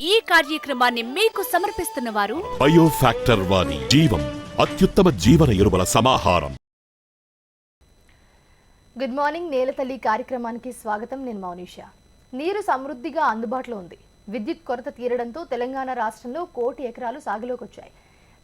ఈ కార్యక్రమాన్ని మీకు సమర్పిస్తున్న వారు బయోఫాక్టర్ వారి జీవం అత్యుత్తమ జీవన ఎరువుల సమాహారం. గుడ్ మార్నింగ్ నేలతల్లి కార్యక్రమానికి స్వాగతం. నేను మౌనిష. నీరు సమృద్ధిగా అందుబాటులో ఉంది. విద్యుత్ కొరత తీరడంతో తెలంగాణ రాష్ట్రంలో కోటి ఎకరాలు సాగులోకి వచ్చాయి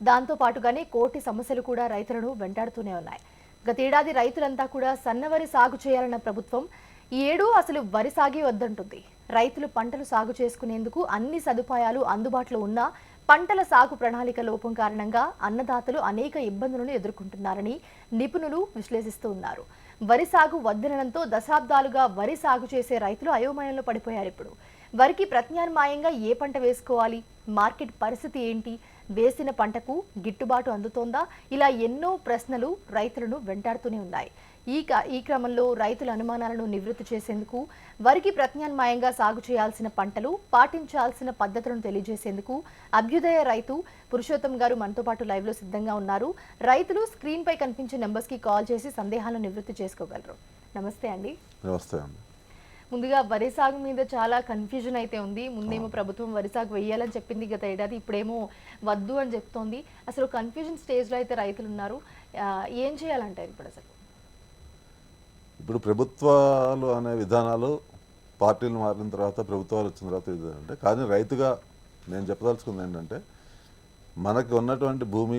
దాంతో పాటుగానే కోటి సమస్యలు కూడా రైతులను వెంటాడుతూనే ఉన్నాయి. గతేడాది రైతులంతా కూడా సన్నవరి సాగు చేయాలన్న ప్రభుత్వం ఈ ఏడు అసలు వరి సాగే వద్దంటుంది. రైతులు పంటలు సాగు చేసుకునేందుకు అన్ని సదుపాయాలు అందుబాటులో ఉన్నా పంటల సాగు ప్రణాళిక లోపం కారణంగా అన్నదాతలు అనేక ఇబ్బందులను ఎదుర్కొంటున్నారని నిపుణులు విశ్లేషిస్తూ ఉన్నారు. వరి సాగు వద్దనడంతో దశాబ్దాలుగా వరి సాగు చేసే రైతులు అయోమయంలో పడిపోయారు ఇప్పుడు. వరికి ప్రత్యామ్నాయంగా ఏ పంట వేసుకోవాలి? మార్కెట్ పరిస్థితి ఏంటి? వేసిన పంటకు గిట్టుబాటు అందుతోందా? ఇలా ఎన్నో ప్రశ్నలు రైతులను వెంటాడుతూనే ఉన్నాయి. ఈ ఈ క్రమంలో రైతుల అనుమానాలను నివృత్తి చేసేందుకు వరికి ప్రత్యామ్నాయంగా సాగు చేయాల్సిన పంటలు పాటించాల్సిన పద్ధతులను తెలియజేసేందుకు అభ్యుదయ రైతు పురుషోత్తం గారు మనతో పాటు లైవ్లో సిద్ధంగా ఉన్నారు. రైతులు స్క్రీన్ పై కనిపించే నెంబర్స్కి కాల్ చేసి సందేహాలను నివృత్తి చేసుకోగలరు. నమస్తే అండి. నమస్తే అండి. ముందుగా వరి సాగు మీద చాలా కన్ఫ్యూజన్ అయితే ఉంది. ముందేమో ప్రభుత్వం వరి సాగు వేయాలని చెప్పింది గత ఏడాది ఇప్పుడేమో వద్దు అని చెప్తోంది. అసలు కన్ఫ్యూజన్ స్టేజ్లో అయితే రైతులు ఉన్నారు. ఏం చేయాలంటారు ఇప్పుడు అసలు? ఇప్పుడు ప్రభుత్వాలు అనే విధానాలు పార్టీలు మారిన తర్వాత ప్రభుత్వాలు వచ్చిన తర్వాత అంటే కానీ రైతుగా నేను చెప్పదలుచుకుంది ఏంటంటే మనకి ఉన్నటువంటి భూమి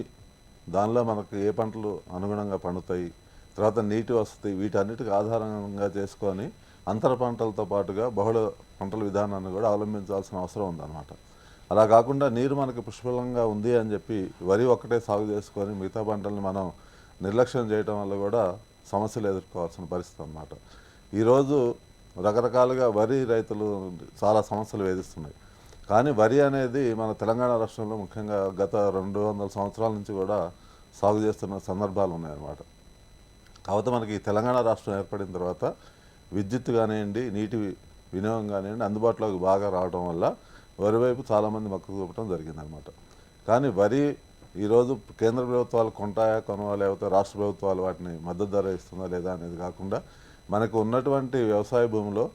దానిలో మనకు ఏ పంటలు అనుగుణంగా పండుతాయి తర్వాత నీటి వసతి వీటన్నిటికి ఆధారంగా చేసుకొని అంతర పంటలతో పాటుగా బహుళ పంటల విధానాన్ని కూడా అవలంబించాల్సిన అవసరం ఉందన్నమాట. అలా కాకుండా నీరు మనకి పుష్కలంగా ఉంది అని చెప్పి వరి ఒక్కటే సాగు చేసుకొని మిగతా పంటల్ని మనం నిర్లక్ష్యం చేయటం వల్ల కూడా సమస్యలు ఎదుర్కోవాల్సిన పరిస్థితి అన్నమాట. ఈరోజు రకరకాలుగా వరి రైతులు చాలా సమస్యలు వేధిస్తున్నాయి. కానీ వరి అనేది మన తెలంగాణ రాష్ట్రంలో ముఖ్యంగా గత రెండు వందల సంవత్సరాల నుంచి కూడా సాగు చేస్తున్న సందర్భాలు ఉన్నాయన్నమాట. కాకపోతే మనకి తెలంగాణ రాష్ట్రం ఏర్పడిన తర్వాత విద్యుత్ కానివ్వండి నీటి వినియోగం కానివ్వండి అందుబాటులోకి బాగా రావడం వల్ల వరి వైపు చాలామంది మక్కువ చూపడం జరిగిందనమాట కానీ వరి ఈరోజు కేంద్ర ప్రభుత్వాలు కొంటాయా కొనవా లేకపోతే రాష్ట్ర ప్రభుత్వాలు వాటిని మద్దతు ధర ఇస్తుందా లేదా అనేది కాకుండా మనకు ఉన్నటువంటి వ్యవసాయ భూమిలో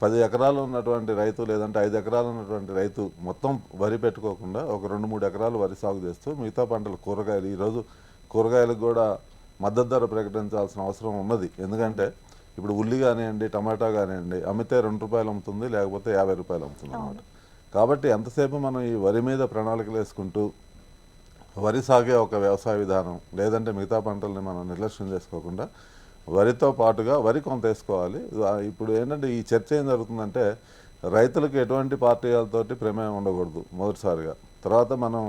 పది ఎకరాలు ఉన్నటువంటి రైతు లేదంటే ఐదు ఎకరాలు ఉన్నటువంటి రైతు మొత్తం వరి పెట్టుకోకుండా ఒక రెండు మూడు ఎకరాలు వరి సాగు చేస్తూ మిగతా పంటలు కూరగాయలు ఈరోజు కూరగాయలకు కూడా మద్దతు ధర ప్రకటించాల్సిన అవసరం ఉన్నది. ఎందుకంటే ఇప్పుడు ఉల్లి కానివ్వండి టమాటా కానివ్వండి అమ్మితే రెండు రూపాయలు అమ్ముతుంది లేకపోతే యాభై రూపాయలు అమ్ముతుంది అన్నమాట. కాబట్టి ఎంతసేపు మనం ఈ వరి మీద ప్రణాళికలు వేసుకుంటూ వరి సాగే ఒక వ్యవసాయ విధానం లేదంటే మిగతా పంటల్ని మనం నిర్లక్ష్యం చేసుకోకుండా వరితో పాటుగా వరి కొంత వేసుకోవాలి. ఇప్పుడు ఏంటంటే ఈ చర్చ ఏం జరుగుతుందంటే రైతులకు ఎటువంటి పార్టీలతోటి ప్రమేయం ఉండకూడదు మొదటిసారిగా. తర్వాత మనం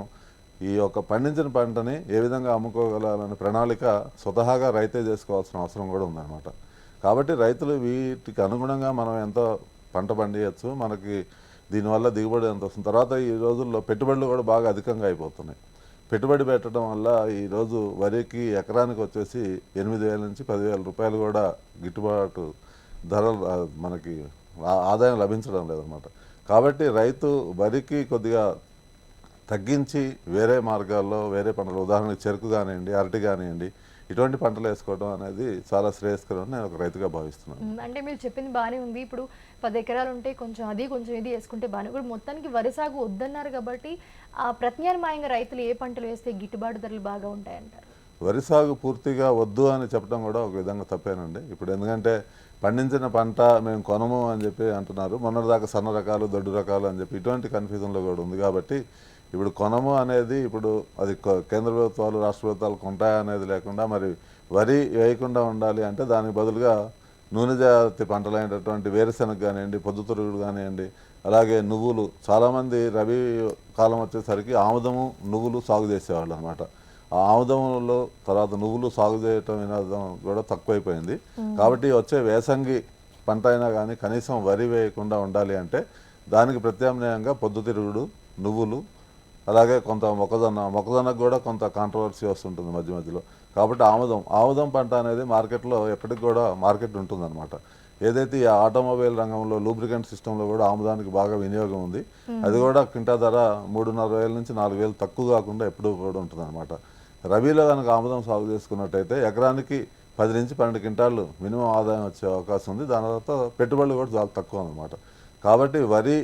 ఈ యొక్క పండించిన పంటని ఏ విధంగా అమ్ముకోగలాలనే ప్రణాళిక స్వతహాగా రైతే చేసుకోవాల్సిన అవసరం కూడా ఉందన్నమాట. కాబట్టి రైతులు వీటికి అనుగుణంగా మనం ఎంత పంట పండియచ్చు. మనకి దీనివల్ల దిగుబడి ఎంత వస్తుంది? తర్వాత ఈ రోజుల్లో పెట్టుబడులు కూడా బాగా అధికంగా అయిపోతున్నాయి. పెట్టుబడి పెట్టడం వల్ల ఈరోజు వరికి ఎకరానికి వచ్చేసి ఎనిమిది వేల నుంచి పదివేల రూపాయలు కూడా గిట్టుబాటు ధరలు మనకి ఆదాయం లభించడం లేదన్నమాట. కాబట్టి రైతు వరికి కొద్దిగా తగ్గించి వేరే మార్గాల్లో వేరే పంటలు ఉదాహరణకు చెరుకు కానివ్వండి అరటి కానివ్వండి ఇటువంటి పంటలు వేసుకోవడం అనేది చాలా శ్రేయస్కరం అని నేను ఒక రైతుగా భావిస్తున్నాను. అంటే మీరు చెప్పింది బాగానే ఉంది. ఇప్పుడు పది ఎకరాలు ఉంటే కొంచెం అది కొంచెం ఇది వేసుకుంటే బాగానే ఇప్పుడు మొత్తానికి వరి సాగు వద్దన్నారు కాబట్టి ఆ ప్రత్యామ్నాయంగా రైతులు ఏ పంటలు వేస్తే గిట్టుబాటు ధరలు బాగా ఉంటాయంటారు? వరి సాగు పూర్తిగా వద్దు అని చెప్పడం కూడా ఒక విధంగా తప్పేనండి. ఇప్పుడు ఎందుకంటే పండించిన పంట మేము కొనము అని చెప్పి అంటున్నారు. మొన్నటిదాకా సన్న రకాలు దొడ్డు రకాలు అని చెప్పి ఇటువంటి కన్ఫ్యూజన్లో కూడా ఉంది కాబట్టి ఇప్పుడు కొనము అనేది ఇప్పుడు అది కేంద్ర ప్రభుత్వాలు రాష్ట్ర ప్రభుత్వాలు కొంటాయా అనేది లేకుండా మరి వరి వేయకుండా ఉండాలి అంటే దానికి బదులుగా నూనె జాతి పంటలైనటువంటి వేరుశెనగ కానివ్వండి పొద్దుతిరుగుడు కానివ్వండి అలాగే నువ్వులు. చాలామంది రబీ కాలం వచ్చేసరికి ఆముదము నువ్వులు సాగు చేసేవాళ్ళు అనమాట ఆ ఆముదంలో తర్వాత నువ్వులు సాగు చేయటం వినోదం కూడా తక్కువైపోయింది. కాబట్టి వచ్చే వేసంగి పంట అయినా కానీ కనీసం వరి వేయకుండా ఉండాలి అంటే దానికి ప్రత్యామ్నాయంగా పొద్దుతిరుగుడు నువ్వులు అలాగే కొంత మొక్కజొన్న మొక్కజొన్నకు కూడా కొంత కాంట్రవర్సీ వస్తుంటుంది మధ్య మధ్యలో. కాబట్టి ఆముదం ఆముదం పంట అనేది మార్కెట్లో ఎప్పటికి కూడా మార్కెట్ ఉంటుందన్నమాట. ఏదైతే ఈ ఆటోమొబైల్ రంగంలో లూబ్రికెంట్ సిస్టంలో కూడా ఆముదానికి బాగా వినియోగం ఉంది అది కూడా క్వింటా ధర మూడున్నర వేల నుంచి నాలుగు వేలు తక్కువ కాకుండా ఎప్పుడూ కూడా ఉంటుంది రబీలో కనుక ఆముదం సాగు చేసుకున్నట్టయితే ఎకరానికి పది నుంచి పన్నెండు క్వింటాళ్ళు మినిమం ఆదాయం వచ్చే అవకాశం ఉంది. దాని తర్వాత పెట్టుబడులు కూడా చాలా తక్కువ అన్నమాట. కాబట్టి వరి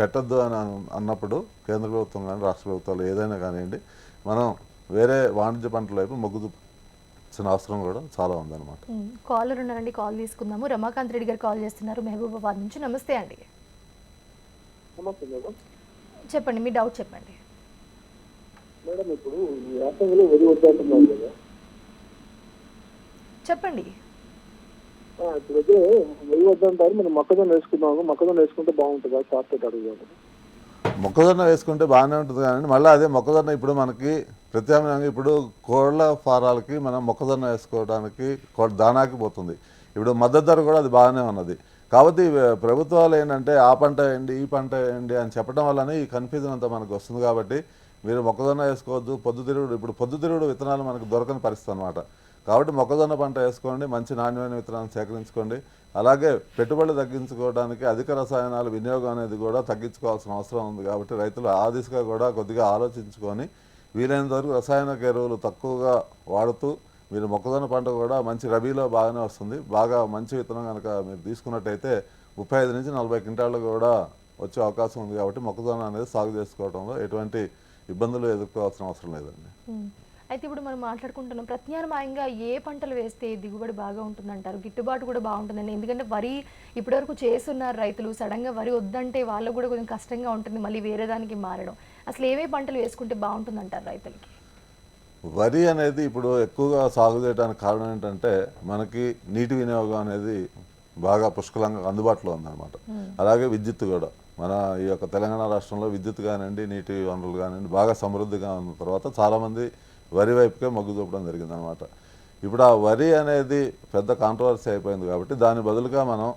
పెట్టద్దు అని అన్- అన్నప్పుడు కేంద్ర ప్రభుత్వం కానీ రాష్ట్ర ప్రభుత్వాలు ఏదైనా కానివ్వండి మనం వేరే వాణిజ్య పంటల వైపు మొగ్గు చూపాల్సిన అవసరం కూడా చాలా ఉందన్నమాట. కాలర్ ఉన్నారండి కాల్ తీసుకుందాము. రమాకాంత్ రెడ్డి గారు కాల్ చేస్తున్నారు. మహబూబాబాద్ నుంచి నమస్తే అండి. చెప్పండి మీ డౌట్ చెప్పండి. మేడం ఇప్పుడు చెప్పండి. ఇప్పుడు అయితే నెయ్యి వద్దంటారు మనం మొక్కజొన్న వేసుకున్నాము మొక్కజొన్న వేసుకుంటే బాగుంటుందా? షార్ట్ అడుగుదాము. మొక్కజొన్న వేసుకుంటే బాగానే ఉంటుంది కానీ మళ్ళీ అదే మొక్కజొన్న ఇప్పుడు మనకి ప్రత్యామ్నాయంగా ఇప్పుడు కోళ్ళ ఫారాలకి మనం మొక్కజొన్న వేసుకోవడానికి దానాకి పోతుంది. ఇప్పుడు మద్దతు ధర కూడా అది బాగానే ఉన్నది. కాబట్టి ప్రభుత్వాలు ఏంటంటే ఆ పంట వేయండి ఈ పంట వేయండి అని చెప్పడం వల్లనే ఈ కన్ఫ్యూజన్ అంతా మనకు వస్తుంది కాబట్టి మీరు మొక్కజొన్న వేసుకోవద్దు పొద్దుతిరుగుడు ఇప్పుడు పొద్దుతిరుగుడు విత్తనాలు మనకు దొరకని పరిస్థితి అనమాట కాబట్టి మొక్కజొన్న పంట వేసుకోండి మంచి నాణ్యమైన విత్తనాలను సేకరించుకోండి. అలాగే పెట్టుబడులు తగ్గించుకోవడానికి అధిక రసాయనాల వినియోగం అనేది కూడా తగ్గించుకోవాల్సిన అవసరం ఉంది కాబట్టి రైతులు ఆ దిశగా కూడా కొద్దిగా ఆలోచించుకొని వీలైనంత వరకు రసాయనిక ఎరువులు తక్కువగా వాడుతూ మీరు మొక్కజొన్న పంట కూడా మంచి రబీలో బాగానే వస్తుంది. బాగా మంచి విత్తనం కనుక మీరు తీసుకున్నట్టయితే ముప్పై ఐదు నుంచి నలభై క్వింటాళ్ళు కూడా వచ్చే అవకాశం ఉంది కాబట్టి మొక్కజొన్న అనేది సాగు చేసుకోవడంలో ఎటువంటి ఇబ్బందులు ఎదుర్కోవాల్సిన అవసరం లేదండి. అయితే ఇప్పుడు మనం మాట్లాడుకుంటున్నాం ప్రత్యామ్నాయంగా ఏ పంటలు వేస్తే దిగుబడి బాగా ఉంటుందంటారు? గిట్టుబాటు కూడా బాగుంటుందండి. ఎందుకంటే వరి ఇప్పటివరకు చేస్తున్నారు రైతులు సడన్గా వరి వద్దంటే వాళ్ళకు కూడా కొంచెం కష్టంగా ఉంటుంది మళ్ళీ వేరే దానికి మారడం. అసలు ఏవే పంటలు వేసుకుంటే బాగుంటుందంటారు రైతులకి? వరి అనేది ఇప్పుడు ఎక్కువగా సాగు చేయడానికి కారణం ఏంటంటే మనకి నీటి వినియోగం అనేది బాగా పుష్కలంగా అందుబాటులో ఉందన్నమాట. అలాగే విద్యుత్ కూడా. మన ఈ యొక్క తెలంగాణ రాష్ట్రంలో విద్యుత్ కానివ్వండి నీటి వనరులు కానివ్వండి బాగా సమృద్ధిగా ఉన్న తర్వాత చాలామంది వరి వైపుకే మొగ్గు చూపడం జరిగిందనమాట ఇప్పుడు ఆ వరి అనేది పెద్ద కాంట్రవర్సీ అయిపోయింది కాబట్టి దాని బదులుగా మనం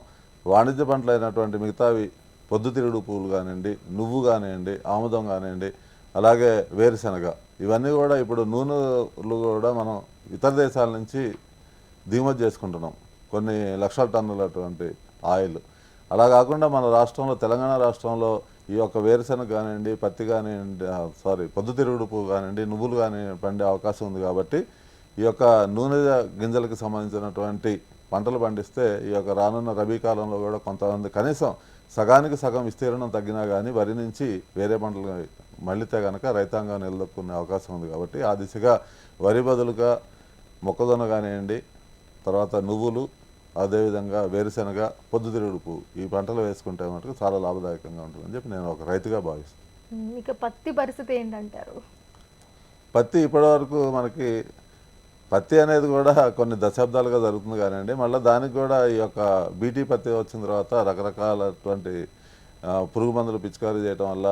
వాణిజ్య పంటలు అయినటువంటి మిగతావి పొద్దుతిరుగుడు పువ్వులు కానివ్వండి నువ్వు కానివ్వండి ఆముదం కానివ్వండి అలాగే వేరుశనగ ఇవన్నీ కూడా ఇప్పుడు నూనెలు కూడా మనం ఇతర దేశాల నుంచి దిగుమతి చేసుకుంటున్నాం. కొన్ని లక్షల టన్నులటువంటి ఆయిల్. అలా కాకుండా మన రాష్ట్రంలో తెలంగాణ రాష్ట్రంలో ఈ యొక్క వేరుశనగ కానివ్వండి పత్తి కానివ్వండి సారీ పొద్దుతిరుగుడు పువ్వు కానివ్వండి నువ్వులు కానీ పండే అవకాశం ఉంది కాబట్టి ఈ యొక్క నూనె గింజలకు సంబంధించినటువంటి పంటలు పండిస్తే ఈ యొక్క రానున్న రబీ కాలంలో కూడా కొంతమంది కనీసం సగానికి సగం విస్తీర్ణం తగ్గినా కానీ వరి నుంచి వేరే పంటలు మళ్ళీతే కనుక రైతాంగం నిలదొక్కునే అవకాశం ఉంది కాబట్టి ఆ దిశగా వరి బదులుగా మొక్కజొన్న కానివ్వండి తర్వాత నువ్వులు అదేవిధంగా వేరుశనగ పొద్దుతిరుగుడు పువ్వు ఈ పంటలు వేసుకుంటే మటుకు చాలా లాభదాయకంగా ఉంటుందని చెప్పి నేను ఒక రైతుగా భావిస్తాను ఇక పత్తి పరిస్థితి ఏంటంటారు? పత్తి ఇప్పటివరకు మనకి పత్తి అనేది కూడా కొన్ని దశాబ్దాలుగా జరుగుతుంది కానివ్వండి మళ్ళీ దానికి కూడా ఈ యొక్క బీటీ పత్తి వచ్చిన తర్వాత రకరకాలటువంటి పురుగు మందులు పిచికారీ చేయడం వల్ల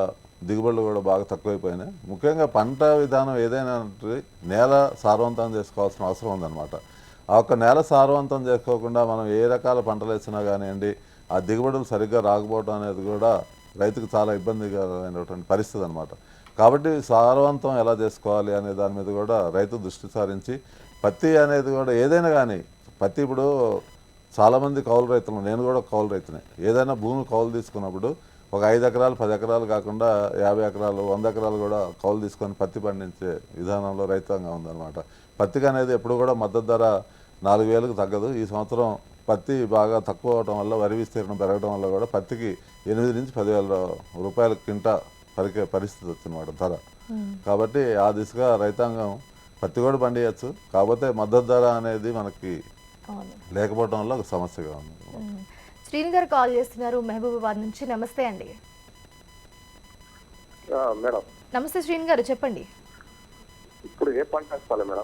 దిగుబడులు కూడా బాగా తక్కువైపోయినాయి. ముఖ్యంగా పంట విధానం ఏదైనా నేల సారవంతం చేసుకోవాల్సిన అవసరం ఉందన్నమాట. ఆ నేల సారవంతం చేసుకోకుండా మనం ఏ రకాల పంటలు వేసినా కానివ్వండి ఆ దిగుబడులు సరిగ్గా రాకపోవడం అనేది కూడా రైతుకు చాలా ఇబ్బందికరమైనటువంటి పరిస్థితి అనమాట కాబట్టి సారవంతం ఎలా చేసుకోవాలి అనే దాని మీద కూడా రైతు దృష్టి సారించి పత్తి అనేది కూడా ఏదైనా కానీ పత్తి ఇప్పుడు చాలామంది కౌలు రైతులు నేను కూడా కౌలు రైతునే. ఏదైనా భూమి కౌలు తీసుకున్నప్పుడు ఒక ఐదు ఎకరాలు పది ఎకరాలు కాకుండా యాభై ఎకరాలు వంద ఎకరాలు కూడా కౌలు తీసుకొని పత్తి పండించే విధానంలో రైతాంగం ఉందన్నమాట. పత్తికి అనేది ఎప్పుడు కూడా మద్దతు ధర నాలుగు వేలకు తగ్గదు. ఈ సంవత్సరం పత్తి బాగా తక్కువ అవడం వల్ల వరి విస్తీర్ణం పెరగడం వల్ల కూడా పత్తికి ఎనిమిది నుంచి పదివేల రూపాయల కింట పరికే పరిస్థితి వచ్చిందన్నమాట ధర. కాబట్టి ఆ దిశగా రైతాంగం పత్తి కూడా పండియచ్చు. కాకపోతే మద్దతు ధర అనేది మనకి లేకపోవడం వల్ల ఒక సమస్యగా ఉంది. శ్రీని గారు కాల్ చేస్తున్నారు మహబూబాబాద్ నుంచి. నమస్తే అండి. ఆ, మేడం. నమస్తే శ్రీని గారు చెప్పండి. ఇప్పుడు ఏ పంట వేసుకోవాలి మేడం?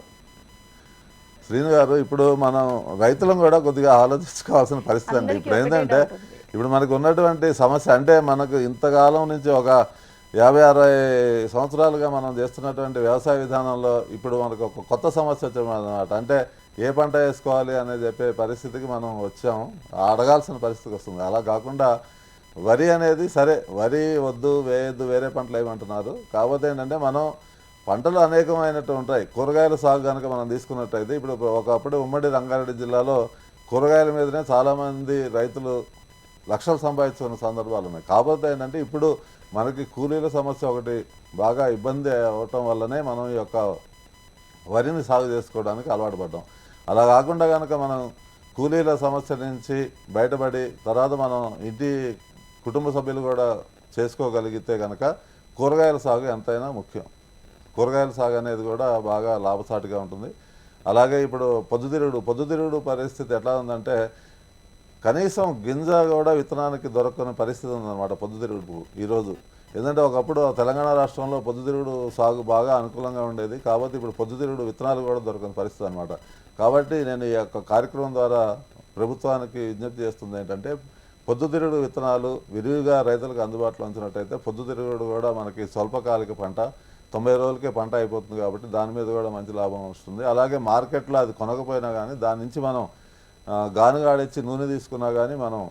శ్రీను గారు ఇప్పుడు మనం రైతులను కూడా కొద్దిగా ఆలోచించుకోవాల్సిన పరిస్థితి అండి. ఇప్పుడు ఏంటంటే. ఇప్పుడు మనకు ఉన్నటువంటి సమస్య అంటే మనకు ఇంతకాలం నుంచి ఒక యాభై అరవై సంవత్సరాలుగా మనం చేస్తున్నటువంటి వ్యవసాయ విధానంలో ఇప్పుడు మనకు ఒక కొత్త సమస్య వచ్చిందన్నమాట. అంటే ఏ పంట వేసుకోవాలి అనేది చెప్పే పరిస్థితికి మనం వచ్చాము అడగాల్సిన పరిస్థితికి వస్తుంది. అలా కాకుండా వరి అనేది సరే వరి వద్దు వేయద్దు వేరే పంటలు ఏమంటున్నారు కాకపోతే ఏంటంటే మనం పంటలు అనేకమైనట్టు ఉంటాయి. కూరగాయల సాగు కనుక మనం తీసుకున్నట్టయితే ఇప్పుడు ఒకప్పుడు ఉమ్మడి రంగారెడ్డి జిల్లాలో కూరగాయల మీదనే చాలామంది రైతులు లక్షలు సంపాదించుకున్న సందర్భాలు ఉన్నాయి. కాకపోతే ఏంటంటే ఇప్పుడు మనకి కూలీల సమస్య ఒకటి బాగా ఇబ్బంది అవటం వల్లనే మనం ఈ యొక్క వరిని సాగు చేసుకోవడానికి అలవాటు పడ్డాం. అలా కాకుండా కనుక మనం కూలీల సమస్య నుంచి బయటపడి తర్వాత మనం ఇంటి కుటుంబ సభ్యులు కూడా చేసుకోగలిగితే కనుక కూరగాయల సాగు ఎంతైనా ముఖ్యం. కూరగాయల సాగు అనేది కూడా బాగా లాభసాటిగా ఉంటుంది. అలాగే ఇప్పుడు పొద్దుతిరుగుడు పొద్దుతిరుగుడు పరిస్థితి ఎట్లా ఉందంటే కనీసం గింజ కూడా విత్తనానికి దొరకని పరిస్థితి ఉందన్నమాట పొద్దుతిరుగుడు ఈరోజు ఎందుకంటే ఒకప్పుడు తెలంగాణ రాష్ట్రంలో పొద్దుతిరుగుడు సాగు బాగా అనుకూలంగా ఉండేది. కాబట్టి ఇప్పుడు పొద్దుతిరుగుడు విత్తనాలు కూడా దొరకని పరిస్థితి అనమాట కాబట్టి నేను ఈ యొక్క కార్యక్రమం ద్వారా ప్రభుత్వానికి విజ్ఞప్తి చేస్తుంది ఏంటంటే పొద్దుతిరుగుడు విత్తనాలు విరివిగా రైతులకు అందుబాటులో ఉంచినట్టయితే పొద్దుతిరుగుడు కూడా మనకి స్వల్పకాలిక పంట తొంభై రోజులకే పంట అయిపోతుంది కాబట్టి దాని మీద కూడా మంచి లాభం వస్తుంది. అలాగే మార్కెట్లో అది కొనకపోయినా కానీ దాని నుంచి మనం గానుగాడిచ్చి నూనె తీసుకున్నా కానీ మనం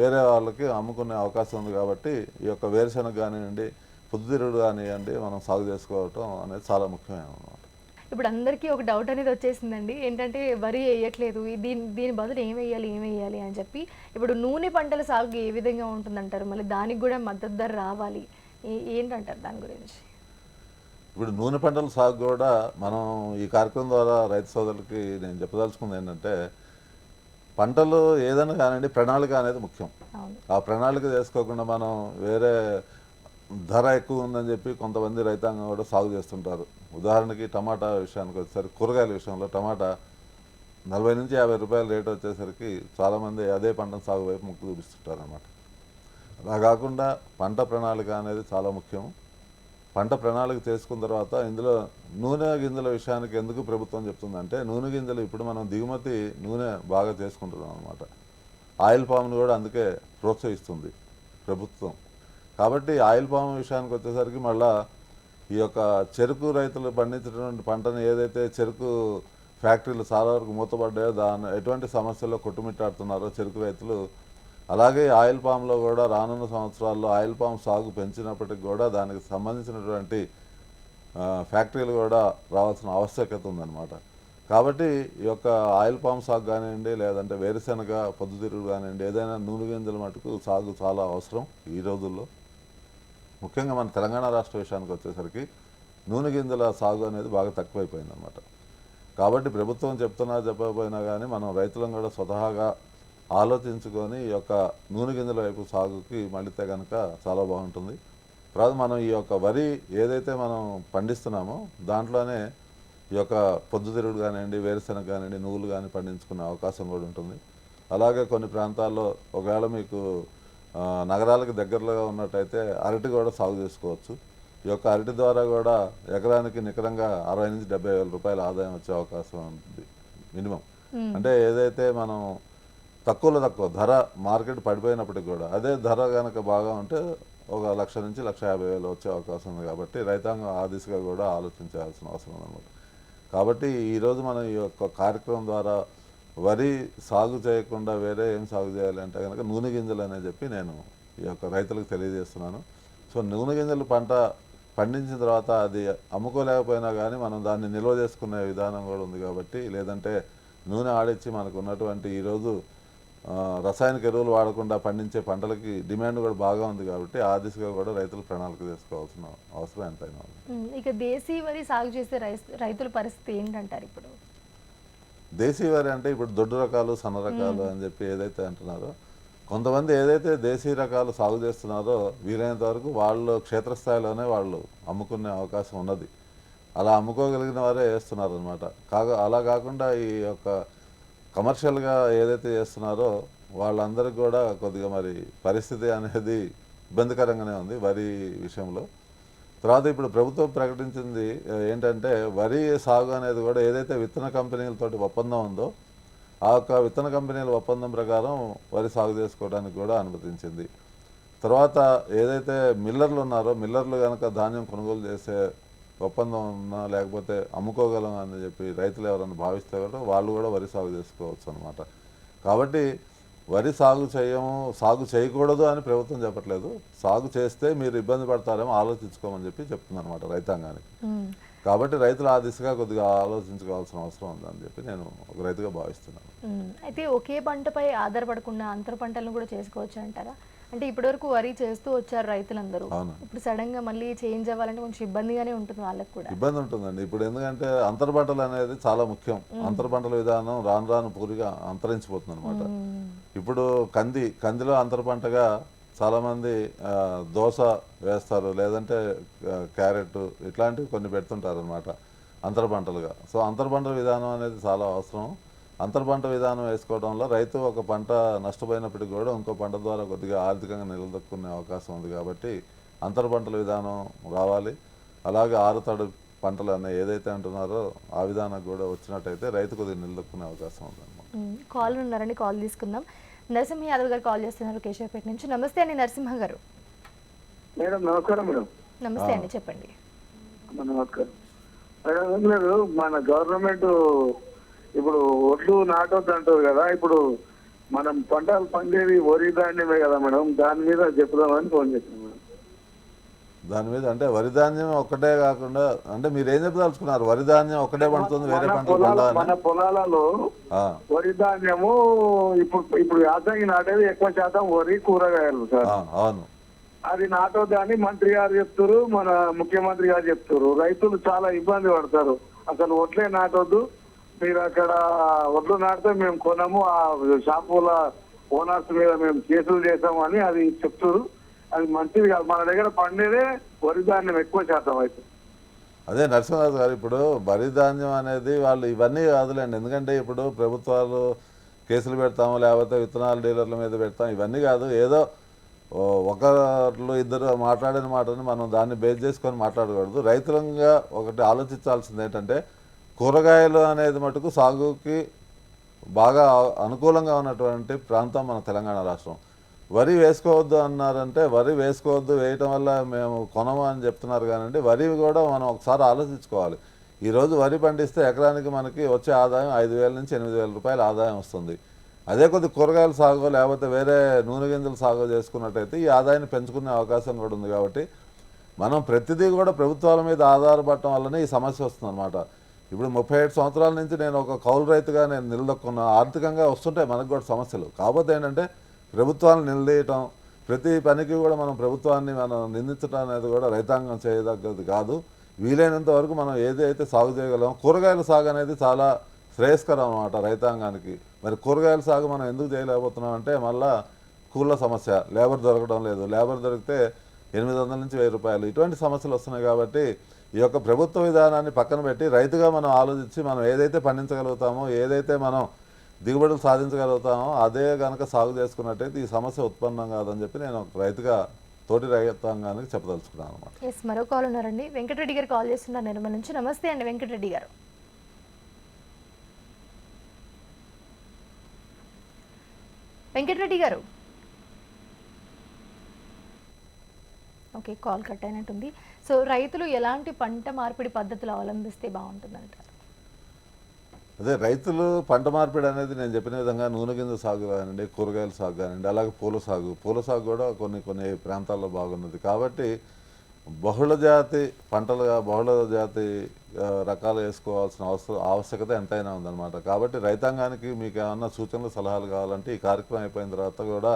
వేరే వాళ్ళకి అమ్ముకునే అవకాశం ఉంది కాబట్టి ఈ యొక్క వేరుశనగ కానివ్వండి పొద్దుతిరుగుడు కానివ్వండి మనం సాగు చేసుకోవటం అనేది చాలా ముఖ్యమైన అనమాట ఇప్పుడు అందరికీ ఒక డౌట్ అనేది వచ్చేసిందండి. ఏంటంటే వరి వేయట్లేదు దీని దీని బదులు ఏం వేయాలి ఏం వేయాలి అని చెప్పి. ఇప్పుడు నూనె పంటల సాగు ఏ విధంగా ఉంటుందంటారు? మళ్ళీ దానికి కూడా మద్దతు ధర రావాలి. ఏంటంటారు దాని గురించి? ఇప్పుడు నూనె పంటల సాగు కూడా మనం ఈ కార్యక్రమం ద్వారా రైతు సోదరులకి నేను చెప్పదలుచుకుంది ఏంటంటే పంటలు ఏదైనా కానివ్వండి ప్రణాళిక అనేది ముఖ్యం. ఆ ప్రణాళిక చేసుకోకుండా మనం వేరే ధర ఎక్కువ ఉందని చెప్పి కొంతమంది రైతాంగం కూడా సాగు చేస్తుంటారు. ఉదాహరణకి టమాటా విషయానికి వచ్చేసరికి కూరగాయల విషయంలో టమాటా నలభై నుంచి యాభై రూపాయల రేటు వచ్చేసరికి చాలామంది అదే పంటను సాగు వైపు మొక్కు చూపిస్తుంటారు అనమాట అలా కాకుండా పంట ప్రణాళిక అనేది చాలా ముఖ్యం. పంట ప్రణాళిక చేసుకున్న తర్వాత ఇందులో నూనె గింజల విషయానికి ఎందుకు ప్రభుత్వం చెప్తుందంటే నూనె గింజలు ఇప్పుడు మనం దిగుమతి నూనె బాగా చేసుకుంటున్నాం అనమాట ఆయిల్ పామ్ను కూడా అందుకే ప్రోత్సహిస్తుంది ప్రభుత్వం. కాబట్టి ఆయిల్ పామ్ విషయానికి వచ్చేసరికి మళ్ళా ఈ యొక్క చెరుకు రైతులు పండించినటువంటి పంటను ఏదైతే చెరుకు ఫ్యాక్టరీలు చాలా వరకు మూతపడ్డాయో దాని ఎటువంటి సమస్యల్లో కొట్టుమిట్టాడుతున్నారో చెరుకు రైతులు అలాగే ఆయిల్ పామ్లో కూడా రానున్న సంవత్సరాల్లో ఆయిల్ పామ్ సాగు పెంచినప్పటికి కూడా దానికి సంబంధించినటువంటి ఫ్యాక్టరీలు కూడా రావాల్సిన ఆవశ్యకత ఉందన్నమాట. కాబట్టి ఈ యొక్క ఆయిల్ పామ్ సాగు కానివ్వండి లేదంటే వేరుశెనగ పొద్దుతిరుగుడు కానివ్వండి ఏదైనా నూనె గింజల మటుకు సాగు చాలా అవసరం ఈ రోజుల్లో. ముఖ్యంగా మన తెలంగాణ రాష్ట్ర విషయానికి వచ్చేసరికి నూనె గింజల సాగు అనేది బాగా తక్కువైపోయిందనమాట కాబట్టి ప్రభుత్వం చెప్తున్నా చెప్పకపోయినా కానీ మనం రైతులం కూడా స్వతహాగా ఆలోచించుకొని ఈ యొక్క నూనె గింజల వైపు సాగుకి మళ్ళితే కనుక చాలా బాగుంటుంది. తర్వాత మనం ఈ యొక్క వరి ఏదైతే మనం పండిస్తున్నామో దాంట్లోనే ఈ యొక్క పొద్దుతిరుగుడు కానివ్వండి వేరుశనగ కానివ్వండి నువ్వులు కానీ పండించుకునే అవకాశం కూడా ఉంటుంది. అలాగే కొన్ని ప్రాంతాల్లో ఒకవేళ మీకు నగరాలకు దగ్గరలో ఉన్నట్టయితే అరటి కూడా సాగు చేసుకోవచ్చు. ఈ యొక్క అరటి ద్వారా కూడా ఎకరానికి నికరంగా అరవై నుంచి డెబ్బై వేల రూపాయల ఆదాయం వచ్చే అవకాశం ఉంది మినిమం. అంటే ఏదైతే మనం తక్కువలో తక్కువ ధర మార్కెట్ పడిపోయినప్పటికి కూడా. అదే ధర కనుక బాగా ఉంటే ఒక లక్ష నుంచి లక్ష యాభై వేలు వచ్చే అవకాశం ఉంది కాబట్టి రైతాంగం ఆ దిశగా కూడా ఆలోచించాల్సిన అవసరం ఉందన్నమాట కాబట్టి ఈరోజు మనం ఈ యొక్క కార్యక్రమం ద్వారా వరి సాగు చేయకుండా వేరే ఏం సాగు చేయాలి అంటే కనుక నూనె గింజలు అనే చెప్పి నేను ఈ యొక్క రైతులకు తెలియజేస్తున్నాను. సో నూనె గింజలు పంట పండించిన తర్వాత అది అమ్ముకోలేకపోయినా కానీ మనం దాన్ని నిల్వ చేసుకునే విధానం కూడా ఉంది కాబట్టి లేదంటే నూనె ఆడిచ్చి మనకు ఉన్నటువంటి ఈరోజు రసాయనిక ఎరువులు వాడకుండా పండించే పంటలకి డిమాండ్ కూడా బాగా ఉంది కాబట్టి ఆ దిశగా కూడా రైతులు ప్రణాళిక చేసుకోవాల్సిన అవసరం ఎంతైనా ఉంది. ఇక దేశీ వరి సాగు చేసే రైతుల పరిస్థితి ఏంటంటారు ఇప్పుడు? దేశీ వరి అంటే ఇప్పుడు దొడ్డు రకాలు సన్న రకాలు అని చెప్పి ఏదైతే అంటున్నారో కొంతమంది ఏదైతే దేశీ రకాలు సాగు చేస్తున్నారో వీలైనంత వరకు వాళ్ళు క్షేత్రస్థాయిలోనే వాళ్ళు అమ్ముకునే అవకాశం ఉన్నది. అలా అమ్ముకోగలిగిన వారే వేస్తున్నారు అనమాట కాగా అలా కాకుండా ఈ యొక్క కమర్షియల్గా ఏదైతే చేస్తున్నారో వాళ్ళందరికీ కూడా కొద్దిగా మరి పరిస్థితి అనేది ఇబ్బందికరంగానే ఉంది వరి విషయంలో. తర్వాత ఇప్పుడు ప్రభుత్వం ప్రకటించింది ఏంటంటే వరి సాగు అనేది కూడా ఏదైతే విత్తన కంపెనీలతోటి ఒప్పందం ఉందో ఆ యొక్క విత్తన కంపెనీల ఒప్పందం ప్రకారం వరి సాగు చేసుకోవడానికి కూడా అనుమతించింది. తర్వాత ఏదైతే మిల్లర్లు ఉన్నారో మిల్లర్లు కనుక ధాన్యం కొనుగోలు చేసే ఒప్పందం ఉన్నా లేకపోతే అమ్ముకోగలం అని చెప్పి రైతులు ఎవరైనా భావిస్తే కూడా వాళ్ళు కూడా వరి సాగు చేసుకోవచ్చు అనమాట కాబట్టి వరి సాగు చేయము సాగు చేయకూడదు అని ప్రభుత్వం చెప్పట్లేదు. సాగు చేస్తే మీరు ఇబ్బంది పడతారేమో ఆలోచించుకోమని చెప్పి చెప్తుంది అనమాట రైతాంగానికి కాబట్టి రైతులు ఆ దిశగా కొద్దిగా ఆలోచించుకోవాల్సిన అవసరం ఉందని చెప్పి నేను ఒక రైతుగా భావిస్తున్నాను. అయితే ఒకే పంటపై ఆధారపడకుండా అంతర పంటలను కూడా చేసుకోవచ్చు అంటారా? అంటే ఇప్పటివరకు వరి చేస్తూ వచ్చారు రైతులందరూ. ఇప్పుడు సడన్గా మళ్ళీ చేంజ్ అవ్వాలంటే కొంచెం ఇబ్బందిగానే ఉంటుంది వాళ్ళకి కూడా. ఇబ్బంది ఉంటుందండి ఇప్పుడు ఎందుకంటే అంతర పంటలు అనేది చాలా ముఖ్యం. అంతర పంటల విధానం రాను రాను పూరిగా అంతరించిపోతుంది అనమాట ఇప్పుడు కంది కందిలో అంతర పంటగా చాలామంది దోస వేస్తారు. లేదంటే క్యారెట్ ఇట్లాంటివి కొన్ని పెడుతుంటారు అనమాట అంతర పంటలుగా. సో అంతర పంట విధానం అనేది చాలా అవసరం. అంతర పంట విధానం వేసుకోవడంలో రైతు ఒక పంట నష్టపోయినప్పటికీ కూడా ఇంకో పంట ద్వారా కొద్దిగా ఆర్థికంగా నిలదొక్కునే అవకాశం ఉంది కాబట్టి అంతర పంటల విధానం రావాలి. అలాగే ఆరుతడి పంటలు అనే ఏదైతే అంటున్నారో ఆ విధానం కూడా వచ్చినట్టయితే రైతు కొద్దిగా నిలదొక్కునే అవకాశం ఉంది. కాల్ ఉన్నారండి కాల్ తీసుకుందాం. నరసింహ యాదవ్ గారు కాల్ చేస్తున్నారు కేశవపేట నుంచి. నమస్తే అండి నరసింహ గారు. మేడం నమస్కారం మేడం. నమస్తే అండి చెప్పండి. నమస్కారం. మేడం మన గవర్నమెంట్ ఇప్పుడు ఒడ్లు నాటొద్దు అంటారు కదా ఇప్పుడు మనం పంటలు పండేది వరి ధాన్యమే కదా మేడం దాని మీద చెప్పుదామని ఫోన్ చేశాను మేడం. దాని మీద అంటే వరి ధాన్యం ఒక్కటే కాకుండా అంటే మీరు ఏం చెప్పదలుచుకున్నారు? వరి ధాన్యం ఒక్కటే పండుతుంది వేరే పంటలు పొలాల మన పొలాలలో వరి ధాన్యము ఇప్పుడు ఇప్పుడు యాసంగి నాటేది ఎక్కువ శాతం వరి కూరగాయలు సార్. అవును. అది నాటొద్దు అని మంత్రి గారు చెప్తారు మన ముఖ్యమంత్రి గారు చెప్తారు. రైతులు చాలా ఇబ్బంది పడతారు. అసలు వడ్లే నాటొద్దు మీరు అక్కడ ఒడ్లు నాటితే మేము కొనము ఆ షాపుల ఓనర్స్ మీద మేము కేసులు చేస్తామని అది చెప్తారు. అది మంచిది కాదు. మన దగ్గర పండేదే వరి ధాన్యం ఎక్కువ శాతం అయితే. అదే నరసింహరాజు గారు ఇప్పుడు వరి ధాన్యం అనేది వాళ్ళు ఇవన్నీ కాదులేండి. ఎందుకంటే ఇప్పుడు ప్రభుత్వాలు కేసులు పెడతాము లేకపోతే విత్తనాలు డీలర్ల మీద పెడతాం. ఇవన్నీ కాదు. ఏదో ఒకరు ఇద్దరు మాట్లాడిన మాటని మనం దాన్ని బేస్ చేసుకొని మాట్లాడకూడదు. రైతులంగా ఒకటి ఆలోచించాల్సింది ఏంటంటే కూరగాయలు అనేది మటుకు సాగుకి బాగా అనుకూలంగా ఉన్నటువంటి ప్రాంతం మన తెలంగాణ రాష్ట్రం. వరి వేసుకోవద్దు అన్నారంటే వరి వేసుకోవద్దు వేయటం వల్ల మేము కొనము అని చెప్తున్నారు కానీ వరి కూడా మనం ఒకసారి ఆలోచించుకోవాలి. ఈరోజు వరి పండిస్తే ఎకరానికి మనకి వచ్చే ఆదాయం ఐదు వేల నుంచి ఎనిమిది వేల రూపాయల ఆదాయం వస్తుంది. అదే కొద్ది కూరగాయల సాగు లేకపోతే వేరే నూనె గింజలు సాగు చేసుకున్నట్టయితే ఈ ఆదాయాన్ని పెంచుకునే అవకాశం కూడా ఉంది కాబట్టి మనం ప్రతిదీ కూడా ప్రభుత్వాల మీద ఆధారపడటం వల్లనే ఈ సమస్య వస్తుందన్నమాట. ఇప్పుడు ముప్పై ఏడు సంవత్సరాల నుంచి నేను ఒక కౌలు రైతుగా నేను నిలదొక్కున్నా ఆర్థికంగా వస్తుంటాయి మనకు కూడా సమస్యలు. కాకపోతే ఏంటంటే ప్రభుత్వాలను నిలదీయటం ప్రతి పనికి కూడా మనం ప్రభుత్వాన్ని మనం నిందించడం అనేది కూడా రైతాంగం చేయదగ్గది కాదు. వీలైనంత వరకు మనం ఏదైతే సాగు చేయగలం కూరగాయల సాగు అనేది చాలా శ్రేయస్కరం అన్నమాట రైతాంగానికి. మరి కూరగాయల సాగు మనం ఎందుకు చేయలేకపోతున్నాం అంటే మళ్ళా కూల సమస్య లేబర్ దొరకడం లేదు. లేబర్ దొరికితే ఎనిమిది వందల నుంచి వెయ్యి రూపాయలు. ఇటువంటి సమస్యలు వస్తున్నాయి కాబట్టి ఈ యొక్క ప్రభుత్వ విధానాన్ని పక్కన పెట్టి రైతుగా మనం ఆలోచించి మనం ఏదైతే పండించగలుగుతామో ఏదైతే మనం దిగుబడులు సాధించగలుగుతామో అదే కనుక సాగు చేసుకున్నట్టయితే ఈ సమస్య ఉత్పన్నం కాదని చెప్పి నేను రైతుగా తోటి రైతాంగానికి చెప్పదలుచుకున్నాను అనమాట ఎస్ మరో కాల్ ఉన్నారండి. వెంకటరెడ్డి గారు కాల్ చేస్తున్నారు నిర్మల్ నుంచి. నమస్తే అండి Venkata Reddy garu. Venkata Reddy garu. Okay call cut అయినట్టుంది. సో రైతులు ఎలాంటి పంట మార్పిడి పద్ధతులు అవలంబిస్తే బాగుంటుందంటారు అదే రైతులు పంట మార్పిడి అనేది నేను చెప్పిన విధంగా నూనె గింజ సాగు కానివ్వండి కూరగాయల సాగు కానివ్వండి అలాగే పూల సాగు. పూల సాగు కూడా కొన్ని కొన్ని ప్రాంతాల్లో బాగున్నది. కాబట్టి బహుళ జాతి పంటలుగా బహుళ జాతి రకాలు వేసుకోవాల్సిన అవసరం ఆవశ్యకత ఎంతైనా ఉందన్నమాట. కాబట్టి రైతాంగానికి మీకు ఏమన్నా సూచనలు సలహాలు కావాలంటే ఈ కార్యక్రమం అయిపోయిన తర్వాత కూడా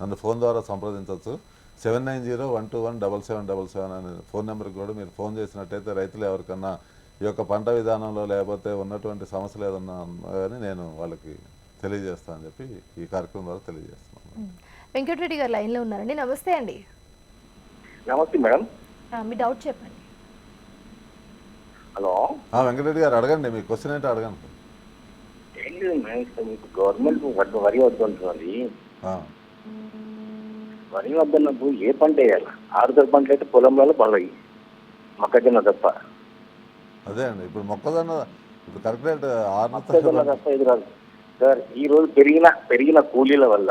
నన్ను ఫోన్ ద్వారా సంప్రదించవచ్చు. Seven nine zero one two one double seven double seven అనే ఫోన్ నెంబర్కి కూడా మీరు ఫోన్ చేసినట్టయితే రైతులు ఎవరికన్నా ఈ యొక్క పంట విధానంలో లేకపోతే ఉన్నటువంటి సమస్యలు ఏదన్నా ఉన్నా కానీ నేను వాళ్ళకి తెలియజేస్తానని చెప్పి ఈ కార్యక్రమం ద్వారా తెలియజేస్తున్నాను. వెంకటరెడ్డి గారు లైన్లో ఉన్నారండి. నమస్తే అండి. నమస్తే మేడం. మీ డౌట్ చెప్పండి. హలో. ఆ, వెంకటరెడ్డి గారు అడగండి మీ క్వశ్చన్ ఏంటో అడగండి. ఏం లేదు మేడం ఇక్కడ మీకు గవర్నమెంట్ వరి వరి వద్దన్నప్పుడు ఏ పంట వేయాలి? ఆరుదల పంటలు అయితే పొలంలో పండుగ మొక్కజొన్న తప్ప. అదే అండి. ఇప్పుడు మొక్కజొన్న ఇప్పుడు కరెక్ట్ మొక్కజొన్న తప్ప ఇది రాదు. సార్ ఈ రోజు పెరిగిన పెరిగిన కూలీల వల్ల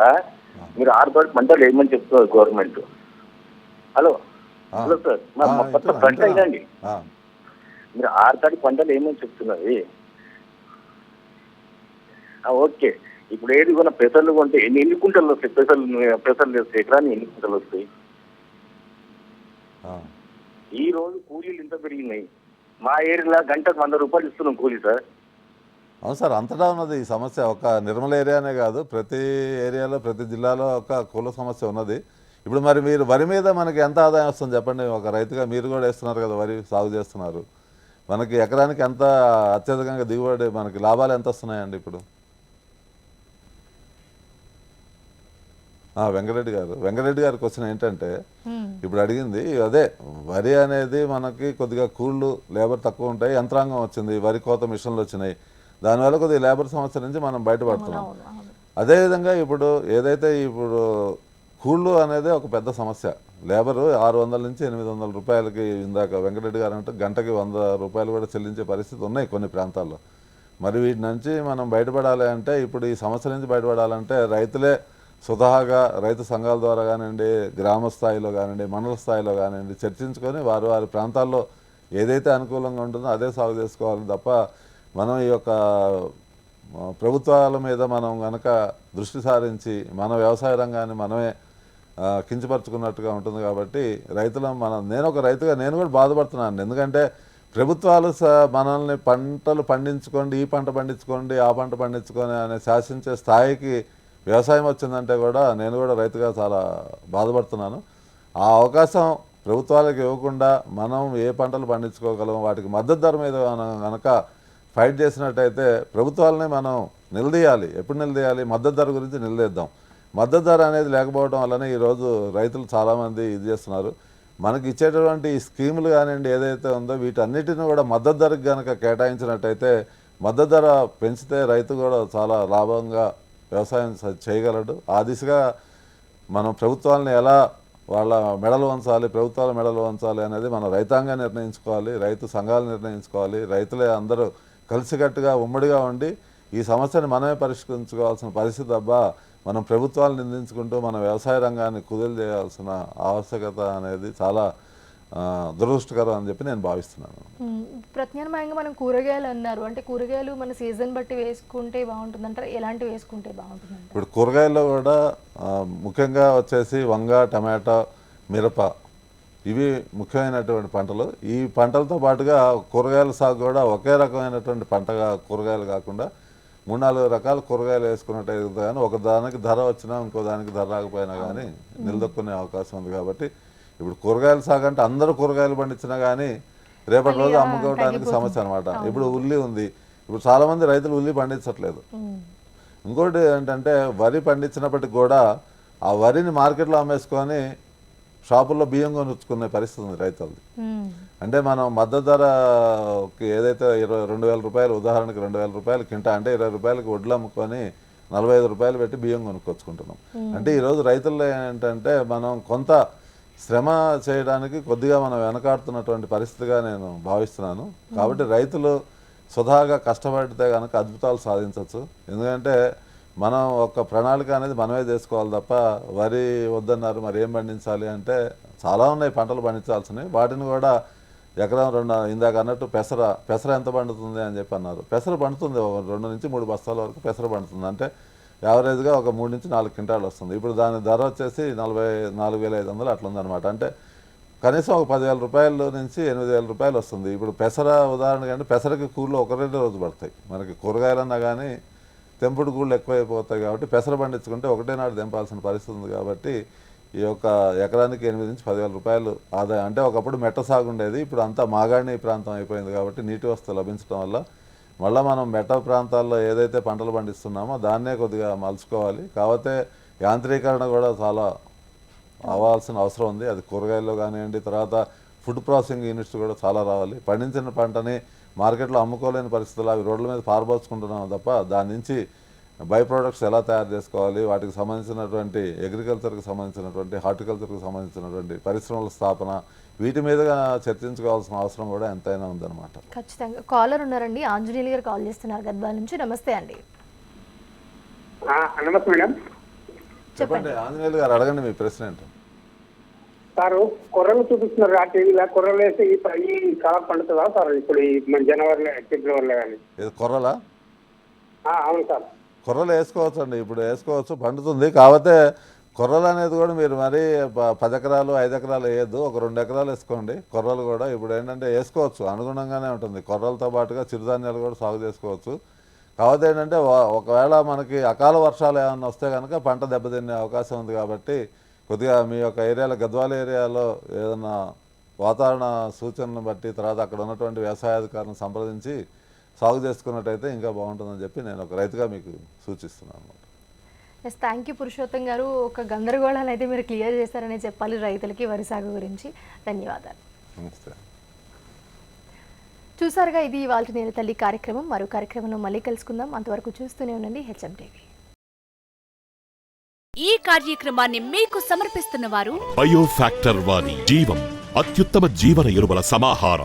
మీరు ఆరుదల పంటలు వేయమని చెప్తున్నారు గవర్నమెంట్. హలో? హలో సార్ మా ఆ, కొత్త వింటున్నా, పంట. ఇదండి. మీరు ఆరుతడి పంటలు ఏమని చెప్తున్నది ఓకే. ఇప్పుడు ఏది కొన్న పెసర్లు కొంటే ఎన్ని ఎన్ని కుంటలు వస్తాయి? పెసర్లు పెసర్లు వేస్తే ఎకరాన్ని ఎన్ని కుంటలు వస్తాయి. ఈ రోజు కూలీలు ఇంత పెరిగినాయి. మా ఏరియాలో గంటకు వంద రూపాయలు ఇస్తున్నాం కూలీ సార్. అవును సార్ అంతటా ఉన్నది ఈ సమస్య. ఒక నిర్మల ఏరియానే కాదు ప్రతి ఏరియాలో ప్రతి జిల్లాలో ఒక కుల సమస్య ఉన్నది. ఇప్పుడు మరి మీరు వరి మీద మనకి ఎంత ఆదాయం వస్తుంది చెప్పండి? ఒక రైతుగా మీరు కూడా వేస్తున్నారు కదా వరి సాగు చేస్తున్నారు. మనకి ఎకరానికి ఎంత అత్యధికంగా దిగుబడి మనకి లాభాలు ఎంత వస్తున్నాయండి ఇప్పుడు? వెంకరెడ్డి గారు. వెంకరెడ్డి గారి క్వశ్చన్ ఏంటంటే ఇప్పుడు అడిగింది అదే వరి అనేది మనకి కొద్దిగా కూళ్ళు లేబర్ తక్కువ ఉంటాయి యంత్రాంగం వచ్చింది వరి కోత మిషన్లు వచ్చినాయి. దానివల్ల కొద్దిగా లేబర్ సమస్య నుంచి మనం బయటపడుతున్నాం. అదేవిధంగా ఇప్పుడు ఏదైతే ఇప్పుడు కూళ్ళు అనేది ఒక పెద్ద సమస్య లేబరు ఆరు వందల నుంచి ఎనిమిది వందల రూపాయలకి ఇందాక వెంకటరెడ్డి గారు అంటే గంటకి వంద రూపాయలు కూడా చెల్లించే పరిస్థితి ఉన్నాయి కొన్ని ప్రాంతాల్లో. మరి వీటి నుంచి మనం బయటపడాలి అంటే ఇప్పుడు ఈ సమస్య నుంచి బయటపడాలంటే రైతులే స్వతహాగా రైతు సంఘాల ద్వారా కానివ్వండి గ్రామ స్థాయిలో కానివ్వండి మండల స్థాయిలో కానివ్వండి చర్చించుకొని వారు వారి ప్రాంతాల్లో ఏదైతే అనుకూలంగా ఉంటుందో అదే సాగు చేసుకోవాలి తప్ప మనం ఈ యొక్క ప్రభుత్వాల మీద మనం గనక దృష్టి సారించి మన వ్యవసాయ రంగాన్ని మనమే కించపరుచుకున్నట్టుగా ఉంటుంది కాబట్టి రైతుల మన నేను ఒక రైతుగా నేను కూడా బాధపడుతున్నాను. ఎందుకంటే ప్రభుత్వాలు స మనల్ని పంటలు పండించుకోండి ఈ పంట పండించుకోండి ఆ పంట పండించుకొని అనే శాసించే స్థాయికి వ్యవసాయం వచ్చిందంటే కూడా నేను కూడా రైతుగా చాలా బాధపడుతున్నాను. ఆ అవకాశం ప్రభుత్వాలకు ఇవ్వకుండా మనం ఏ పంటలు పండించుకోగలం వాటికి మద్దతు ధర మీద మనం కనుక ఫైట్ చేసినట్టయితే ప్రభుత్వాలని మనం నిలదీయాలి. ఎప్పుడు నిలదీయాలి? మద్దతు ధర గురించి నిలదీద్దాం. మద్దతు ధర అనేది లేకపోవడం వల్లనే ఈరోజు రైతులు చాలామంది ఇది చేస్తున్నారు. మనకి ఇచ్చేటటువంటి ఈ స్కీములు కానివ్వండి ఏదైతే ఉందో వీటన్నిటిని కూడా మద్దతు ధరకు కనుక కేటాయించినట్టయితే మద్దతు ధర పెంచితే రైతు కూడా చాలా లాభంగా వ్యవసాయం స- చేయగలడు. ఆ దిశగా మనం ప్రభుత్వాలను ఎలా వాళ్ళ మెడలు వంచాలి ప్రభుత్వాల మెడలు వంచాలి అనేది మన రైతాంగం నిర్ణయించుకోవాలి రైతు సంఘాలు నిర్ణయించుకోవాలి రైతులే అందరూ కలిసికట్టుగా ఉమ్మడిగా ఉండి ఈ సమస్యను మనమే పరిష్కరించుకోవాల్సిన పరిస్థితి తప్ప మనం ప్రభుత్వాలు నిందించుకుంటూ మన వ్యవసాయ రంగాన్ని కుదులు చేయాల్సిన ఆవశ్యకత అనేది చాలా దురదృష్టకరం అని చెప్పి నేను భావిస్తున్నాను. ప్రత్యామ్నాయంగా మనం కూరగాయలు అన్నారు. అంటే కూరగాయలు మన సీజన్ బట్టి వేసుకుంటే బాగుంటుందంటారు? ఎలాంటివి వేసుకుంటే బాగుంటుందంటారు? ఇప్పుడు కూరగాయల్లో కూడా ముఖ్యంగా వచ్చేసి వంగ టమాటా మిరప ఇవి ముఖ్యమైనటువంటి పంటలు. ఈ పంటలతో పాటుగా కూరగాయల సాగు కూడా ఒకే రకమైనటువంటి పంటగా కూరగాయలు కాకుండా మూడు నాలుగు రకాల కూరగాయలు వేసుకున్నట్టయితే కానీ ఒక దానికి ధర వచ్చినా ఇంకో దానికి ధర రాకపోయినా కానీ నిలదొక్కునే అవకాశం ఉంది కాబట్టి ఇప్పుడు కూరగాయల సాగు అంటే అందరూ కూరగాయలు పండించినా కానీ రేపటి రోజు అమ్ముకోవడానికి సమస్య అనమాట ఇప్పుడు ఉల్లి ఉంది. ఇప్పుడు చాలామంది రైతులు ఉల్లి పండించట్లేదు. ఇంకోటి ఏంటంటే వరి పండించినప్పటికి కూడా ఆ వరిని మార్కెట్లో అమ్మేసుకొని షాపుల్లో బియ్యం కొనుక్కునే పరిస్థితి ఉంది రైతులది. అంటే మనం మద్దతు ధరకి ఏదైతే ఇరవై రెండు వేల రూపాయలు ఉదాహరణకి రెండు వేల రూపాయలు కింటా అంటే ఇరవై రూపాయలకి వడ్లు అమ్ముకొని నలభై ఐదు రూపాయలు పెట్టి బియ్యం కొనుక్కొచ్చుకుంటున్నాం. అంటే ఈరోజు రైతుల్లో ఏంటంటే మనం కొంత శ్రమ చేయడానికి కొద్దిగా మనం వెనకాడుతున్నటువంటి పరిస్థితిగా నేను భావిస్తున్నాను. కాబట్టి రైతులు సుధాగా కష్టపడితే కనుక అద్భుతాలు సాధించవచ్చు. ఎందుకంటే మనం ఒక ప్రణాళిక అనేది మనమే చేసుకోవాలి తప్ప వరి వద్దన్నారు మరి ఏం పండించాలి అంటే చాలా ఉన్నాయి పంటలు పండించాల్సినవి. వాటిని కూడా ఎకరం రెండు ఇందాక అన్నట్టు పెసర పెసర ఎంత పండుతుంది అని చెప్పి అన్నారు. పెసర పండుతుంది రెండు నుంచి మూడు బస్తాల వరకు పెసర పండుతుంది. అంటే యావరేజ్గా ఒక మూడు నుంచి నాలుగు క్వింటాలు వస్తుంది. ఇప్పుడు దాని ధర వచ్చేసి నలభై నాలుగు వేల ఐదు వందలు అట్లా ఉందన్నమాట అంటే కనీసం ఒక పదివేల రూపాయల నుంచి ఎనిమిది వేల రూపాయలు వస్తుంది. ఇప్పుడు పెసర ఉదాహరణ కంటే పెసరకి కూళ్ళు ఒక రెండు రోజు పడతాయి. మనకి కూరగాయలన్నా కానీ తెంపుడు కూళ్ళు ఎక్కువైపోతాయి కాబట్టి పెసర పండించుకుంటే ఒకటే నాడు తెంపాల్సిన పరిస్థితి ఉంది కాబట్టి ఈ యొక్క ఎకరానికి ఎనిమిది నుంచి పదివేల రూపాయలు ఆదాయం. అంటే ఒకప్పుడు మెట్ట సాగు ఉండేది. ఇప్పుడు అంతా మాగాణి ప్రాంతం అయిపోయింది కాబట్టి నీటి వసతి లభించడం వల్ల మళ్ళీ మనం మెట్ట ప్రాంతాల్లో ఏదైతే పంటలు పండిస్తున్నామో దాన్నే కొద్దిగా మలుచుకోవాలి. కాకపోతే యాంత్రీకరణ కూడా చాలా అవ్వాల్సిన అవసరం ఉంది. అది కూరగాయల్లో కానివ్వండి తర్వాత ఫుడ్ ప్రాసెసింగ్ యూనిట్స్ కూడా చాలా రావాలి. పండించిన పంటని మార్కెట్లో అమ్ముకోలేని పరిస్థితులు అవి రోడ్ల మీద పారబోచుకుంటున్నాం తప్ప దాని నుంచి బై ప్రోడక్ట్స్ ఎలా తయారు చేసుకోవాలి వాటికి సంబంధించినటువంటి అగ్రికల్చర్కి సంబంధించినటువంటి హార్టికల్చర్కి సంబంధించినటువంటి పరిశ్రమల స్థాపన వీటి మీదుగా చర్చించుకోవాల్సిన అవసరం కూడా ఎంతైనా ఉందన్నమాట. ఖచ్చితంగా. కాలర్ ఉన్నారండి. ఆంజనేయులు గారు కాల్ చేస్తున్నారు. గద్వాల నుంచి నమస్తే అండి. ఆ, నమస్తే మేడం. చెప్పండి. ఆంజనేయులు గారు అడగండి మీ ప్రశ్న ఏంటో. సారు కొర్రలు చూపిస్తున్నారు ఆ టీవీలో. కొర్రలు వేస్తే ఈ కాలం పండుతుందా సార్? ఇప్పుడు ఈ జనవరిలో ఫిబ్రవరిలో కానీ. కొర్రలా? ఆ, అవును సార్. కొర్రలు వేసుకోవచ్చు అండి ఇప్పుడు వేసుకోవచ్చు. పండుతుంది. కాకపోతే కొర్రలు అనేది కూడా మీరు మరీ ప- పది ఎకరాలు ఐదు ఎకరాలు వేయద్దు. ఒక రెండు ఎకరాలు వేసుకోండి. కొర్రలు కూడా ఇప్పుడు ఏంటంటే వేసుకోవచ్చు. అనుగుణంగానే ఉంటుంది. కొర్రలతో పాటుగా చిరుధాన్యాలు కూడా సాగు చేసుకోవచ్చు. కాకపోతే ఏంటంటే ఒకవేళ మనకి అకాల వర్షాలు ఏమైనా వస్తే కనుక పంట దెబ్బతినే అవకాశం ఉంది కాబట్టి కొద్దిగా మీ యొక్క ఏరియాలో గద్వాల ఏరియాలో ఏదైనా వాతావరణ సూచనను బట్టి తర్వాత అక్కడ ఉన్నటువంటి వ్యవసాయాధికారులను సంప్రదించి సాగు చేసుకున్నట్టయితే ఇంకా బాగుంటుందని చెప్పి నేను ఒక రైతుగా మీకు సూచిస్తున్నాను. ఎస్ థ్యాంక్ యూ పురుషోత్తం గారు. ఒక గందరగోళాన్ని అయితే మీరు క్లియర్ చేశారనే చెప్పాలి రైతులకి వరి సాగు గురించి. ధన్యవాదాలు. నమస్తే. చూసారుగా ఇది ఇవాళ నేల తల్లి కార్యక్రమం. మరో కార్యక్రమంలో మళ్ళీ కలుసుకుందాం. అంతవరకు చూస్తూనే ఉండండి హెచ్ఎం టీవీ ఈ కార్యక్రమాన్ని మీకు సమర్పిస్తున్న వారు బయోఫ్యాక్టర్ వారి జీవం అత్యుత్తమ జీవన ఎరువుల సమాహారం.